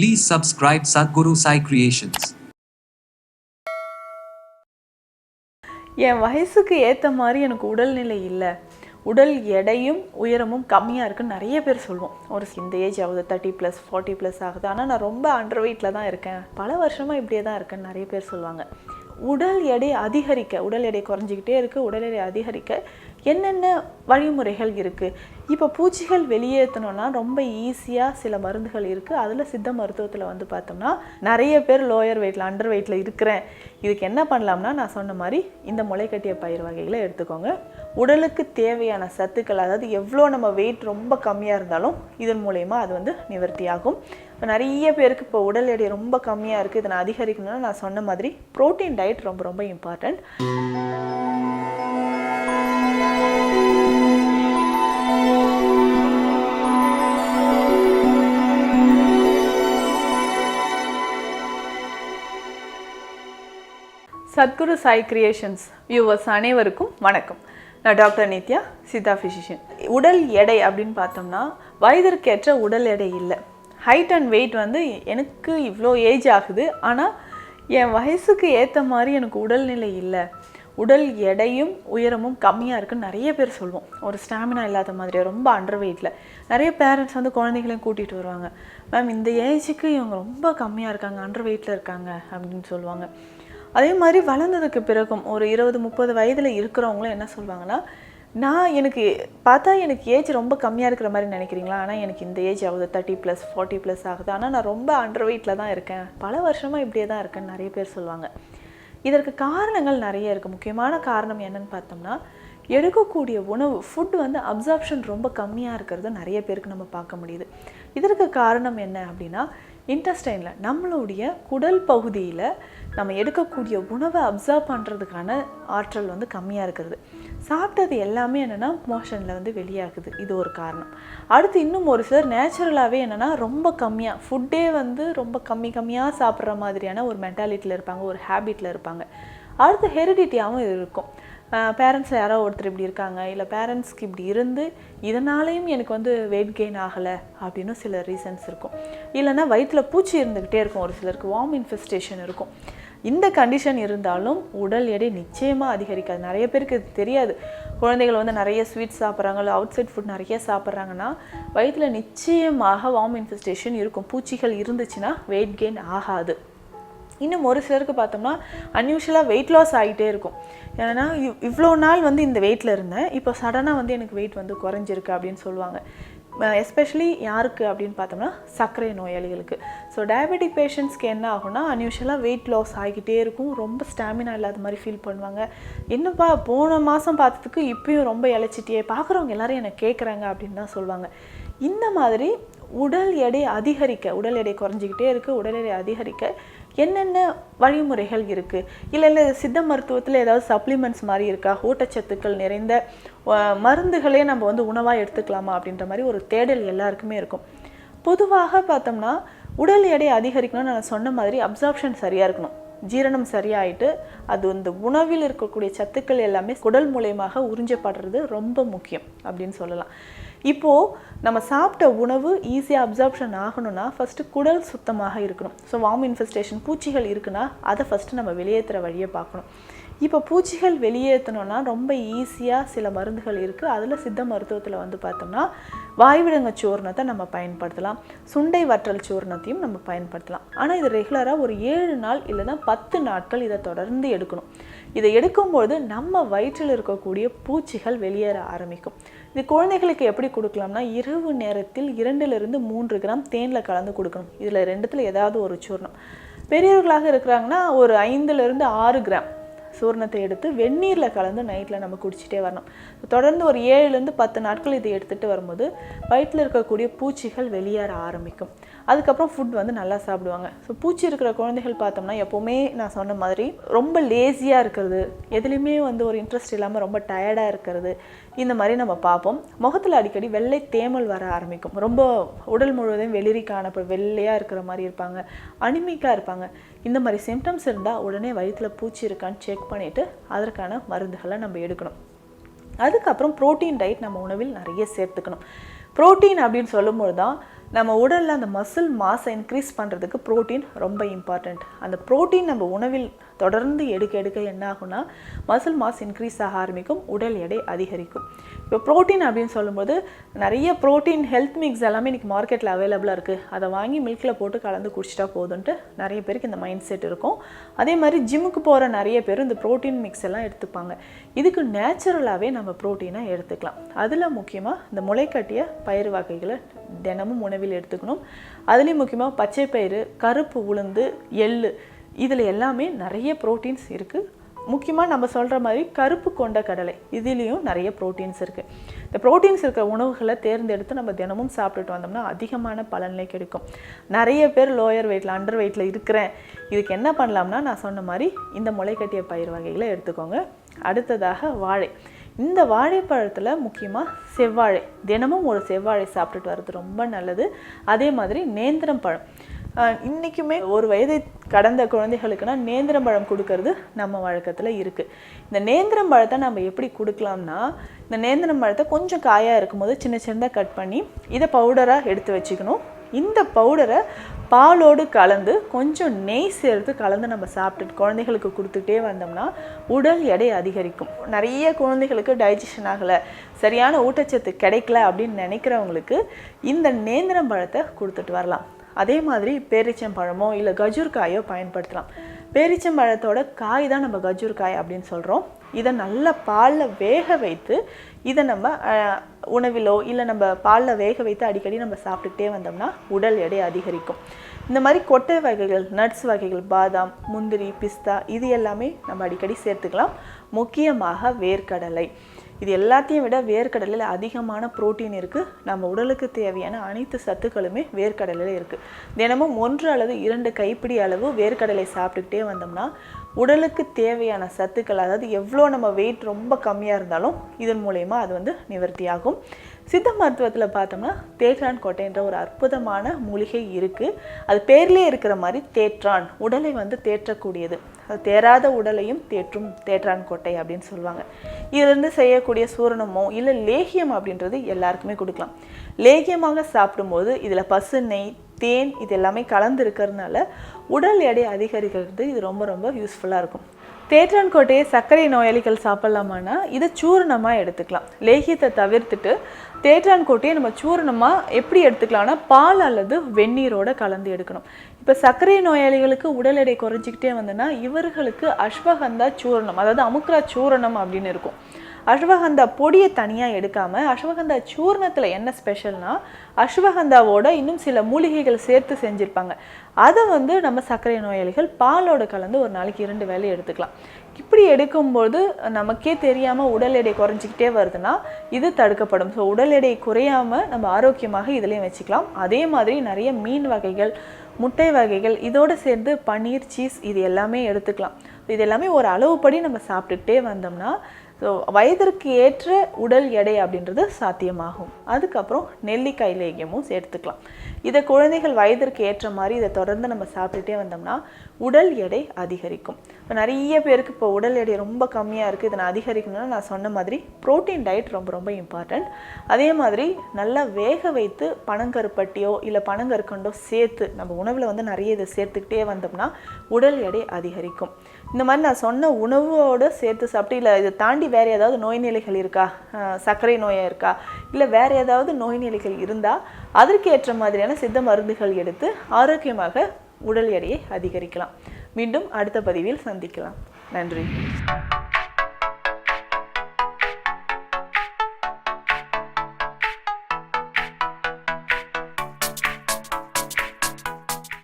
Please subscribe Sadhguru Sai Creations. என் வயசுக்கு ஏற்ற மாதிரி எனக்கு உடல்நிலை இல்லை. உடல் எடையும் உயரமும் கம்மியாக இருக்குன்னு நிறைய பேர் சொல்லுவோம் ஒரு இந்த ஏஜ் ஆகுது தேர்ட்டி ப்ளஸ் ஃபார்ட்டி ப்ளஸ் ஆகுது. ஆனால் நான் ரொம்ப அண்டர் வெயிட்டில் தான் இருக்கேன். பல வருஷமாக இப்படியே தான் இருக்கேன்னு நிறைய பேர் சொல்லுவாங்க உடல் எடை அதிகரிக்க உடல் எடை குறைஞ்சிக்கிட்டே இருக்குது உடல் எடை அதிகரிக்க என்னென்ன வழிமுறைகள் இருக்குது இப்போ பூச்சிகள் வெளியேற்றணும்னா ரொம்ப ஈஸியாக சில மருந்துகள் இருக்குது அதில் சித்த மருத்துவத்தில் வந்து பார்த்தோம்னா நிறைய பேர் லோயர் வெயிட்டில் அண்டர் வெயிட்டில் இருக்கிறேன். இதுக்கு என்ன பண்ணலாம்னா நான் சொன்ன மாதிரி இந்த முளைக்கட்டிய பயிர் வகைகளை எடுத்துக்கோங்க. உடலுக்கு தேவையான சத்துக்கள் அதாவது எவ்வளோ நம்ம வெயிட் ரொம்ப கம்மியாக இருந்தாலும் இதன் மூலயமா அது வந்து நிவர்த்தி ஆகும் இப்போ நிறைய பேருக்கு இப்போ உடல் எடை ரொம்ப கம்மியாக இருக்குது இதை நான் அதிகரிக்கணும்னா நான் சொன்ன மாதிரி ப்ரோட்டீன் டயட் ரொம்ப ரொம்ப important Sadguru Sai creations viewers அனைவருக்கும் வணக்கம். நான் டாக்டர் நித்யா சித்தா ஃபிசிஷியன் உடல் எடை அப்படின்னு பார்த்தோம்னா வயதிற்கேற்ற உடல் எடை இல்லை. ஹைட் அண்ட் வெயிட் வந்து எனக்கு இவ்வளோ ஏஜ் ஆகுது. ஆனால் என் வயசுக்கு ஏற்ற மாதிரி எனக்கு உடல்நிலை இல்லை. உடல் எடையும் உயரமும் கம்மியாக இருக்குன்னு நிறைய பேர் சொல்லுவோம் ஒரு ஸ்டாமினா இல்லாத மாதிரி ரொம்ப அண்டர் வெயிட்டில் நிறைய பேரண்ட்ஸ் வந்து குழந்தைகளையும் கூட்டிகிட்டு வருவாங்க. மேம் இந்த ஏஜுக்கு இவங்க ரொம்ப கம்மியாக இருக்காங்க அண்டர் வெயிட்டில் இருக்காங்க அப்படின்னு சொல்லுவாங்க. அதே மாதிரி வளர்ந்ததுக்கு பிறகும் ஒரு இருபது முப்பது வயதில் இருக்கிறவங்களும் என்ன சொல்லுவாங்கன்னா நான் எனக்கு பார்த்தா எனக்கு ஏஜ் ரொம்ப கம்மியாக இருக்கிற மாதிரி நினைக்கிறீங்களா? ஆனால் எனக்கு இந்த ஏஜ் ஆகுது தேர்ட்டி ப்ளஸ் ஃபார்ட்டி ப்ளஸ் ஆகுது. ஆனால் நான் ரொம்ப அண்டர் வெயிட்டில் தான் இருக்கேன். பல வருஷமாக இப்படியே தான் இருக்கேன்னு நிறைய பேர் சொல்லுவாங்க. இதற்கு காரணங்கள் நிறைய இருக்குது முக்கியமான காரணம் என்னன்னு பார்த்தோம்னா எடுக்கக்கூடிய உணவு ஃபுட் வந்து அப்சார்ப்ஷன் ரொம்ப கம்மியாக இருக்கிறது நிறைய பேருக்கு நம்ம பார்க்க முடியுது. இதற்கு காரணம் என்ன அப்படின்னா இன்டஸ்டைனில் நம்மளுடைய குடல் பகுதியில் நம்ம எடுக்கக்கூடிய உணவை அப்சர்வ் பண்ணுறதுக்கான ஆற்றல் வந்து கம்மியாக இருக்கிறது சாப்பிட்டது எல்லாமே என்னென்னா மோஷனில் வந்து வெளியாகுது. இது ஒரு காரணம். அடுத்து இன்னும் ஒரு சிலர் நேச்சுரலாகவே என்னென்னா ரொம்ப கம்மியாக ஃபுட்டே வந்து ரொம்ப கம்மி கம்மியாக சாப்பிட்ற மாதிரியான ஒரு மென்டாலிட்டியில் இருப்பாங்க ஒரு ஹேபிட்டில் இருப்பாங்க. அடுத்து ஹெரிடிட்டியாகவும் இருக்கும். பேரண்ட்ஸில் யாரோ ஒருத்தர் இப்படி இருக்காங்க இல்லை பேரண்ட்ஸ்க்கு இப்படி இருந்து இதனாலேயும் எனக்கு வந்து வெயிட் கெயின் ஆகலை அப்படின்னு சில ரீசன்ஸ் இருக்கும். இல்லைன்னா வயிற்றில் பூச்சி இருந்துக்கிட்டே இருக்கும் ஒரு சிலருக்கு வார்ம் இன்ஃபெஸ்டேஷன் இருக்கும். இந்த கண்டிஷன் இருந்தாலும் உடல் எடை நிச்சயமாக அதிகரிக்காது. நிறைய பேருக்கு இது தெரியாது. குழந்தைகள் வந்து நிறைய ஸ்வீட்ஸ் சாப்பிட்றாங்க இல்லை அவுட் சைட் ஃபுட் நிறைய சாப்பிட்றாங்கன்னா வயிற்றில் நிச்சயமாக வார்ம் இன்ஃபெஸ்டேஷன் இருக்கும். பூச்சிகள் இருந்துச்சுன்னா வெயிட் கெயின் ஆகாது. இன்னும் ஒரு சிலருக்கு பார்த்தோம்னா அன்யூஷுவலாக வெயிட் லாஸ் ஆகிட்டே இருக்கும். ஏன்னா இவ் இவ்வளோ நாள் வந்து இந்த வெயிட்டில் இருந்தேன். இப்போ சடனாக வந்து எனக்கு வெயிட் வந்து குறைஞ்சிருக்கு அப்படின்னு சொல்லுவாங்க. எஸ்பெஷலி யாருக்கு அப்படின்னு பார்த்தோம்னா சர்க்கரை நோயாளிகளுக்கு. ஸோ டயபெட்டிக் பேஷண்ட்ஸ்க்கு என்ன ஆகும்னா அன்யூஷுவலாக வெயிட் லாஸ் ஆகிக்கிட்டே இருக்கும். ரொம்ப ஸ்டாமினா இல்லாத மாதிரி ஃபீல் பண்ணுவாங்க. என்னப்பா போன மாதம் பார்த்ததுக்கு இப்பயும் ரொம்ப இழைச்சிட்டியே பார்க்குறவங்க எல்லோரும் என்னை கேட்குறாங்க அப்படின்னு தான் சொல்லுவாங்க. இந்த மாதிரி உடல் எடை அதிகரிக்க உடல் எடை குறைஞ்சிக்கிட்டே இருக்குது உடல் எடை அதிகரிக்க என்னென்ன வழிமுறைகள் இருக்குது இல்லை இல்லை சித்த மருத்துவத்தில் ஏதாவது சப்ளிமெண்ட்ஸ் மாதிரி இருக்கா? ஊட்டச்சத்துக்கள் நிறைந்த மருந்துகளே நம்ம வந்து உணவாக எடுத்துக்கலாமா? அப்படின்ற மாதிரி ஒரு தேடல் எல்லாருக்குமே இருக்கும். பொதுவாக பார்த்தோம்னா உடல் எடை அதிகரிக்கணும்னு நான் சொன்ன மாதிரி அப்சார்ப்ஷன் சரியாக இருக்கணும். ஜீரணம் சரியாயிட்டு அது இந்த உணவில் இருக்கக்கூடிய சத்துக்கள் எல்லாமே குடல் மூலயமாக உறிஞ்சப்படுறது ரொம்ப முக்கியம் அப்படின்னு சொல்லலாம். இப்போது நம்ம சாப்பிட்ட உணவு ஈஸியாக அப்சார்ப்ஷன் ஆகணும்னா ஃபஸ்ட்டு குடல் சுத்தமாக இருக்கணும். ஸோ வார்ம் இன்ஃபெஸ்டேஷன் பூச்சிகள் இருக்குன்னா அதை ஃபஸ்ட்டு நம்ம வெளியேற்றுற வழியை பார்க்கணும். இப்போ பூச்சிகள் வெளியேற்றணும்னா ரொம்ப ஈஸியாக சில மருந்துகள் இருக்குது அதில் சித்த மருத்துவத்தில் வந்து பார்த்தோம்னா வாய்விடங்க சூர்ணத்தை நம்ம பயன்படுத்தலாம். சுண்டை வற்றல் சூர்ணத்தையும் நம்ம பயன்படுத்தலாம். ஆனால் இது ரெகுலராக ஒரு ஏழு நாள் இல்லைன்னா பத்து நாட்கள் இதை தொடர்ந்து எடுக்கணும். இதை எடுக்கும்போது நம்ம வயிற்றில் இருக்கக்கூடிய பூச்சிகள் வெளியேற ஆரம்பிக்கும். இது குழந்தைகளுக்கு எப்படி கொடுக்கலாம்னா இரவு நேரத்தில் இரண்டிலிருந்து மூன்று கிராம் தேனில் கலந்து கொடுக்கணும். இதில் ரெண்டுத்தில் ஏதாவது ஒரு சூர்ணம். பெரியவர்களாக இருக்கிறாங்கன்னா ஒரு ஐந்துலேருந்து ஆறு கிராம். சூர்ணத்தை எடுத்து வெந்நீரில் கலந்து நைட்டில் நம்ம குடிச்சிட்டே வரணும். தொடர்ந்து ஒரு ஏழுலேருந்து பத்து நாட்கள் இதை எடுத்துகிட்டு வரும்போது வயிற்றில் இருக்கக்கூடிய பூச்சிகள் வெளியேற ஆரம்பிக்கும். அதுக்கப்புறம் ஃபுட் வந்து நல்லா சாப்பிடுவாங்க. ஸோ பூச்சி இருக்கிற குழந்தைகள் பார்த்தோம்னா எப்போவுமே நான் சொன்ன மாதிரி ரொம்ப லேசியாக இருக்கிறது எதுலேயுமே வந்து ஒரு இன்ட்ரெஸ்ட் இல்லாமல் ரொம்ப டயர்டாக இருக்கிறது இந்த மாதிரி நம்ம பார்ப்போம். முகத்தில் அடிக்கடி வெள்ளை தேமல் வர ஆரம்பிக்கும். ரொம்ப உடல் முழுவதும் வெளிரி காணப்படும் வெள்ளையாக இருக்கிற மாதிரி இருப்பாங்க. அனிமிக்காக இருப்பாங்க. இந்த மாதிரி சிம்டம்ஸ் இருந்தால் உடனே வயிற்றில் பூச்சி இருக்கான்னு செக் பண்ணிவிட்டு அதற்கான மருந்துகளை நம்ம எடுக்கணும். அதுக்கப்புறம் ப்ரோட்டீன் டயட் நம்ம உணவில் நிறைய சேர்த்துக்கணும். ப்ரோட்டீன் அப்படின்னு சொல்லும்போது தான் நம்ம உடலில் அந்த மசில் மாஸை இன்க்ரீஸ் பண்ணுறதுக்கு புரோட்டீன் ரொம்ப இம்பார்ட்டண்ட் அந்த ப்ரோட்டீன் நம்ம உணவில் தொடர்ந்து எடுக்க எடுக்க என்ன ஆகும்னா மசில் மாஸ் இன்க்ரீஸ் ஆக ஆரம்பிக்கும் உடல் எடை அதிகரிக்கும். இப்போ புரோட்டீன் அப்படின்னு சொல்லும்போது நிறைய புரோட்டீன் ஹெல்த் மிக்ஸ் எல்லாமே இன்றைக்கி மார்க்கெட்டில் அவைலபிளாக இருக்குது அதை வாங்கி மில்கில் போட்டு கலந்து குடிச்சிட்டா போதுன்ட்டு நிறைய பேருக்கு இந்த மைண்ட் செட் இருக்கும். அதே மாதிரி ஜிம்முக்கு போகிற நிறைய பேர் இந்த புரோட்டீன் மிக்ஸ் எல்லாம் எடுத்துப்பாங்க. இதுக்கு நேச்சுரலாகவே நம்ம ப்ரோட்டீனை எடுத்துக்கலாம். அதில் முக்கியமாக இந்த முளைக்கட்டிய பயிர் வகைகளை தினமும் உணவில் எடுத்துக்கணும். அதுலேயும் முக்கியமாக பச்சை பயிறு கருப்பு உளுந்து எள்ளு இதில் எல்லாமே நிறைய ப்ரோட்டீன்ஸ் இருக்குது முக்கியமாக நம்ம சொல்கிற மாதிரி கருப்பு கொண்ட கடலை இதுலேயும் நிறைய ப்ரோட்டீன்ஸ் இருக்குது இந்த ப்ரோட்டீன்ஸ் இருக்கிற உணவுகளை தேர்ந்தெடுத்து நம்ம தினமும் சாப்பிட்டுட்டு வந்தோம்னா அதிகமான பலன்களை கிடைக்கும். நிறைய பேர் லோயர் வெயிட்டில் அண்டர் வெயிட்டில் இருக்கிறேன். இதுக்கு என்ன பண்ணலாம்னா நான் சொன்ன மாதிரி இந்த முளைக்கட்டிய பயிர் வகைகளை எடுத்துக்கோங்க. அடுத்ததாக வாழை. இந்த வாழைப்பழத்தில் முக்கியமாக செவ்வாழை. தினமும் ஒரு செவ்வாழை சாப்பிட்டுட்டு வர்றது ரொம்ப நல்லது. அதே மாதிரி நேந்திரம் பழம். இன்றைக்குமே ஒரு வயதை கடந்த குழந்தைகளுக்குனா நேந்திரம் பழம் கொடுக்கறது நம்ம வழக்கத்தில் இருக்குது இந்த நேந்திரம் பழத்தை நம்ம எப்படி கொடுக்கலாம்னா இந்த நேந்திரம் பழத்தை கொஞ்சம் காயாக இருக்கும்போது சின்ன சின்னதாக கட் பண்ணி இதை பவுடராக எடுத்து வச்சுக்கணும். இந்த பவுடரை பாலோடு கலந்து கொஞ்சம் நெய் சேர்த்து கலந்து நம்ம சாப்பிட்டு குழந்தைகளுக்கு கொடுத்துட்டே வந்தோம்னா உடல் எடை அதிகரிக்கும். நிறைய குழந்தைகளுக்கு டைஜஷன் ஆகலை சரியான ஊட்டச்சத்து கிடைக்கல அப்படின்னு நினைக்கிறவங்களுக்கு இந்த நேந்திரம் பழத்தை கொடுத்துட்டு வரலாம். அதே மாதிரி பேரிச்சம்பழமோ இல்லை கஜூர் காயோ பயன்படுத்தலாம். பேரிச்சம்பழத்தோட காய் தான் நம்ம கஜூர்காய் அப்படின்னு சொல்கிறோம் இதை நல்ல பாலில் வேக வைத்து இதை நம்ம உணவிலோ இல்லை நம்ம பாலில் வேக வைத்து அடிக்கடி நம்ம சாப்பிட்டுக்கிட்டே வந்தோம்னா உடல் எடை அதிகரிக்கும். இந்த மாதிரி கொட்டை வகைகள் நட்ஸ் வகைகள் பாதாம் முந்திரி பிஸ்தா இது எல்லாமே நம்ம அடிக்கடி சேர்த்துக்கலாம். முக்கியமாக வேர்க்கடலை. இது எல்லாத்தையும் விட வேர்க்கடலையில் அதிகமான புரோட்டீன் இருக்குது நம்ம உடலுக்கு தேவையான அனைத்து சத்துக்களுமே வேர்க்கடலையில் இருக்குது தினமும் ஒன்று அல்லது இரண்டு கைப்பிடி அளவு வேர்க்கடலை சாப்பிட்டுக்கிட்டே வந்தோம்னா உடலுக்கு தேவையான சத்துக்கள் அதாவது எவ்வளோ நம்ம வெயிட் ரொம்ப கம்மியாக இருந்தாலும் இதன் மூலயமா அது வந்து நிவர்த்தியாகும். சித்த மருத்துவத்தில் பார்த்தோம்னா தேற்றான் கோட்டைன்ற ஒரு அற்புதமான மூலிகை இருக்குது அது பேர்லேயே இருக்கிற மாதிரி தேற்றான் உடலை வந்து தேற்றக்கூடியது. அது தேராத உடலையும் தேற்றும் தேற்றான் கோட்டை அப்படின்னு சொல்லுவாங்க. இதிலிருந்து செய்யக்கூடிய சூரணமோ இல்லை லேகியம் அப்படின்றது எல்லாருக்குமே கொடுக்கலாம். லேகியமாக சாப்பிடும்போது இதில் பசு நெய் தேன் இது எல்லாமே கலந்து இருக்கிறதுனால உடல் எடை அதிகரிக்கிறது இது ரொம்ப ரொம்ப யூஸ்ஃபுல்லாக இருக்கும். தேற்றான்கோட்டையை சர்க்கரை நோயாளிகள் சாப்பிட்லாமான்னா இதை சூரணமாக எடுத்துக்கலாம். லேகியத்தை தவிர்த்துட்டு தேற்றான்கோட்டையை நம்ம சூரணமாக எப்படி எடுத்துக்கலாம்னா பால் அல்லது வெந்நீரோட கலந்து எடுக்கணும். இப்போ சர்க்கரை நோயாளிகளுக்கு உடல் எடை குறைஞ்சிக்கிட்டே வந்ததுன்னா இவர்களுக்கு அஸ்வகந்தா சூரணம் அதாவது அமுக்ரா சூரணம் அப்படின்னு இருக்கும். அஸ்வகந்தா பொடியை தனியாக எடுக்காமல் அஸ்வகந்தா சூர்ணத்தில் என்ன ஸ்பெஷல்னா அஸ்வகந்தாவோட இன்னும் சில மூலிகைகள் சேர்த்து செஞ்சுருப்பாங்க. அதை வந்து நம்ம சர்க்கரை நோயாளிகள் பாலோட கலந்து ஒரு நாளைக்கு இரண்டு வேலை எடுத்துக்கலாம். இப்படி எடுக்கும்போது நமக்கே தெரியாமல் உடல் எடை குறைஞ்சிக்கிட்டே வருதுன்னா இது தடுக்கப்படும். ஸோ உடல் எடை குறையாமல் நம்ம ஆரோக்கியமாக இதுலேயும் வச்சுக்கலாம். அதே மாதிரி நிறைய மீன் வகைகள் முட்டை வகைகள் இதோடு சேர்ந்து பன்னீர் சீஸ் இது எல்லாமே எடுத்துக்கலாம். இது எல்லாமே ஒரு அளவுப்படி நம்ம சாப்பிட்டுக்கிட்டே வந்தோம்னா ஸோ வயதிற்கு ஏற்ற உடல் எடை அப்படின்றது சாத்தியமாகும். அதுக்கப்புறம் நெல்லிக்காய் லேகியமும் சேர்த்துக்கலாம். இதை குழந்தைகள் வயதிற்கு ஏற்ற மாதிரி இதை தொடர்ந்து நம்ம சாப்பிட்டுட்டே வந்தோம்னா உடல் எடை அதிகரிக்கும். இப்போ நிறைய பேருக்கு இப்போ உடல் எடை ரொம்ப கம்மியாக இருக்குது இதை நான் அதிகரிக்கணும்னா நான் சொன்ன மாதிரி ப்ரோட்டீன் டயட் ரொம்ப ரொம்ப இம்பார்ட்டண்ட் அதே மாதிரி நல்லா வேக வைத்து பனங்கருப்பட்டியோ இல்லை பனங்கற்கண்டோ சேர்த்து நம்ம உணவில் வந்து நிறைய இதை சேர்த்துக்கிட்டே வந்தோம்னா உடல் எடை அதிகரிக்கும். இந்த மாதிரி நான் சொன்ன உணவோடு சேர்த்து சாப்பிட்டு இல்லை இதை தாண்டி வேறு ஏதாவது நோய் நிலைகள் இருக்கா சர்க்கரை நோயா இருக்கா? இல்லை வேறு ஏதாவது நோய் நிலைகள் இருந்தால் அதற்கு ஏற்ற மாதிரியான சித்த மருந்துகள் எடுத்து ஆரோக்கியமாக உடல் எடையை அதிகரிக்கலாம். மீண்டும் அடுத்த பதிவில் சந்திக்கலாம். நன்றி.